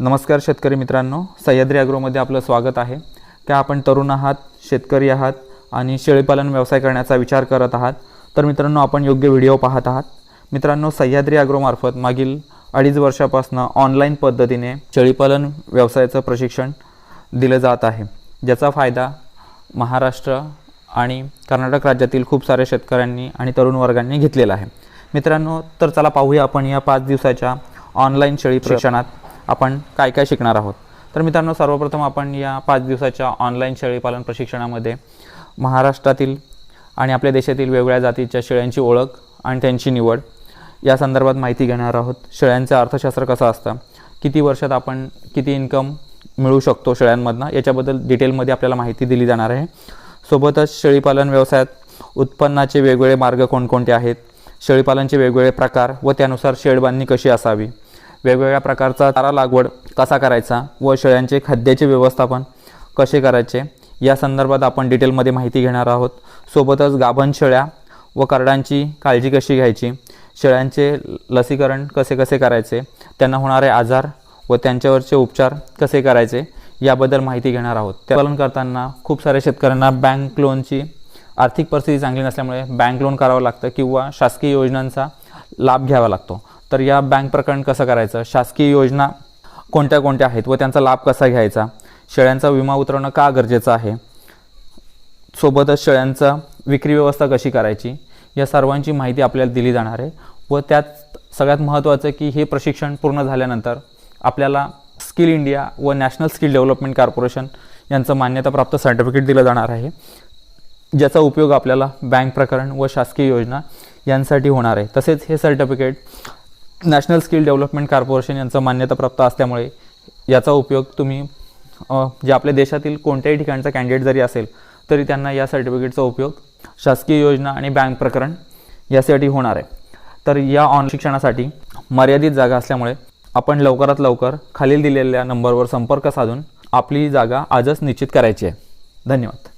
नमस्कार शेतकरी मित्रांनो सह्याद्री ॲग्रोमध्ये आपलं स्वागत आहे. काय आपण तरुण आहात शेतकरी आहात आणि शेळीपालन व्यवसाय करण्याचा विचार करत आहात. तर मित्रांनो आपण योग्य व्हिडिओ पाहत आहात. मित्रांनो सह्याद्री ॲग्रोमार्फत मागील अडीच वर्षापासून ऑनलाईन पद्धतीने शेळीपालन व्यवसायाचं प्रशिक्षण दिलं जात आहे. ज्याचा फायदा महाराष्ट्र आणि कर्नाटक राज्यातील खूप साऱ्या शेतकऱ्यांनी आणि तरुण वर्गांनी घेतलेला आहे. मित्रांनो तर चला पाहूया आपण या पाच दिवसाच्या ऑनलाईन शेळी प्रशिक्षणात आपण काय काय शिकणार आहोत. तर मित्रांनो सर्वप्रथम आपण या पाच दिवसाच्या ऑनलाईन शेळीपालन प्रशिक्षणामध्ये महाराष्ट्रातील आणि आपल्या देशातील वेगवेगळ्या जातीच्या शेळ्यांची ओळख आणि त्यांची निवड या संदर्भात माहिती घेणार आहोत. शेळ्यांचं अर्थशास्त्र कसं असतं? किती वर्षात आपण किती इन्कम मिळू शकतो शेळ्यांमधनं? याच्याबद्दल डिटेलमध्ये आपल्याला माहिती दिली जाणार आहे. सोबतच शेळीपालन व्यवसायात उत्पन्नाचे वेगवेगळे मार्ग कोणकोणते आहेत? शेळीपालनचे वेगवेगळे प्रकार व त्यानुसार शेळबांधणी कशी असावी? वेगवेगळ्या प्रकारचा चारा लागवड कसा करायचा व शेळ्यांचे खाद्याचे व्यवस्थापन कसे करायचे या संदर्भात आपण डिटेलमध्ये माहिती घेणार आहोत. सोबतच गाभण शेळ्या व करडांची काळजी कशी घ्यायची शेळ्यांचे लसीकरण कसे कसे करायचे त्यांना होणारे आजार व त्यांच्यावरचे उपचार कसे करायचे याबद्दल माहिती घेणार आहोत. त्या पालन करताना खूप साऱ्या शेतकऱ्यांना बँक लोनची आर्थिक परिस्थिती चांगली नसल्यामुळे बँक लोन करावं लागतं किंवा शासकीय योजनांचा लाभ घ्यावा लागतो. तर या बँक प्रकरण कसं करायचं? शासकीय योजना कोणत्या कोणत्या आहेत व त्यांचा लाभ कसा घ्यायचा? शेळ्यांचा विमा उतरवणं का गरजेचं आहे? सोबतच शेळ्यांचा विक्री व्यवस्था कशी करायची? या सर्वांची माहिती आपल्याला दिली जाणार आहे व त्यात सगळ्यात महत्त्वाचं की हे प्रशिक्षण पूर्ण झाल्यानंतर आपल्याला स्किल इंडिया व नॅशनल स्किल डेव्हलपमेंट कॉर्पोरेशन यांचं मान्यताप्राप्त सर्टिफिकेट दिलं जाणार आहे. ज्याचा उपयोग आपल्याला बँक प्रकरण व शासकीय योजना यांसाठी होणार आहे. तसेच हे certificate national skill development corporation यांचं मान्यताप्राप्त असल्यामुळे याचा उपयोग तुम्ही जे आपल्या देशातील कोणत्याही ठिकाणचा कॅन्डिडेट जरी असेल तरी त्यांना या सर्टिफिकेटचा उपयोग शासकीय योजना आणि बँक प्रकरण यासाठी होणार आहे. तर या ऑन शिक्षणासाठी मर्यादित जागा असल्यामुळे आपण लवकरात लवकर खालील दिलेल्या नंबरवर संपर्क साधून आपली जागा आजच निश्चित करायची आहे. धन्यवाद.